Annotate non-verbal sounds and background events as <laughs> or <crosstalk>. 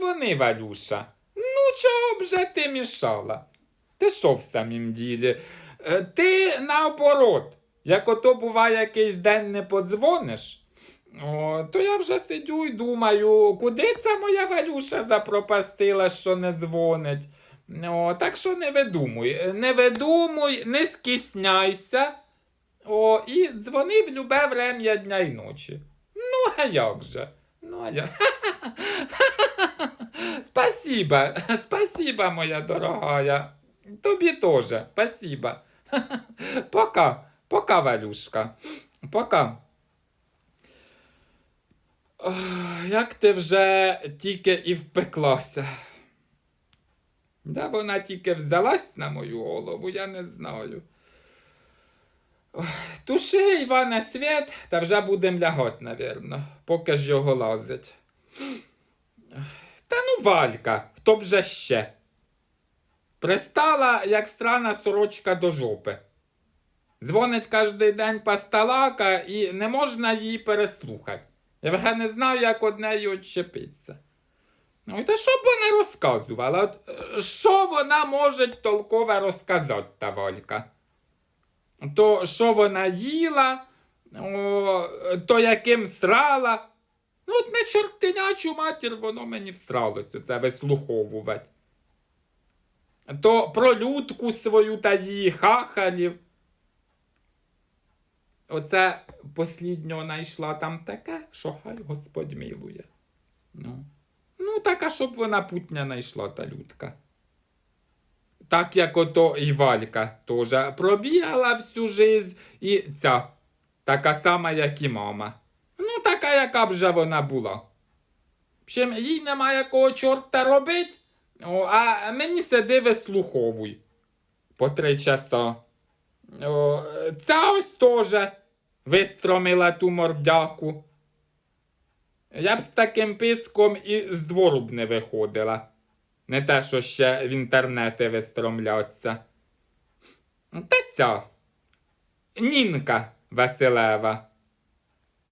подзвони, Валюша. Ну, чого б же ти мішала? Ти що в самім ділі? Е, Ти наоборот, як ото буває якийсь день не подзвониш, о, то я вже сидю і думаю, куди ця моя Валюша запропастила, що не дзвонить. О, так що не видумуй, не видумуй, не скисняйся. О, і дзвони в любе врем'я дня й ночі. Ну, а як же? Ну, а як? <laughs> Спасибо, <laughs> спасибо, моя дорогая. Тобі теж, спасибо. <laughs> Пока, пока, Валюшка. Пока. Ох, Як ти вже тільки і впеклася. Да вона тільки взялась на мою голову, я не знаю. Ох, Туши, Іване, світ, та вже будем лягать, навірно, поки ж його лазить. Валька, хто б же ще? Пристала, як страна сорочка до жопи. Дзвонить кожний день пасталака і не можна її переслухати. Вже не знаю, як од неї відчепитися. Ну, і та що б вона розказувала? От, е, що вона може толкове розказати, та Валька? То, що вона їла, о, то яким срала. Ну, от на чортинячу матір воно мені всралося це вислуховувати. То про людку свою та її хахалів. Оце посліднього знайшла там таке, що хай Господь милує. Ну, ну така, щоб вона путня знайшла та людка. Так як ото і Валька теж пробігала всю жизнь і ця, така сама, як і мама. Така, яка б же вона була. Чим їй нема якого чорта робить, а мені сиди вислуховуй по три часа. О, ця ось теж вистромила ту мордяку. Я б з таким писком і з двору б не виходила. Не те, що ще в інтернети вистромляться. Та ця Нінка Василева.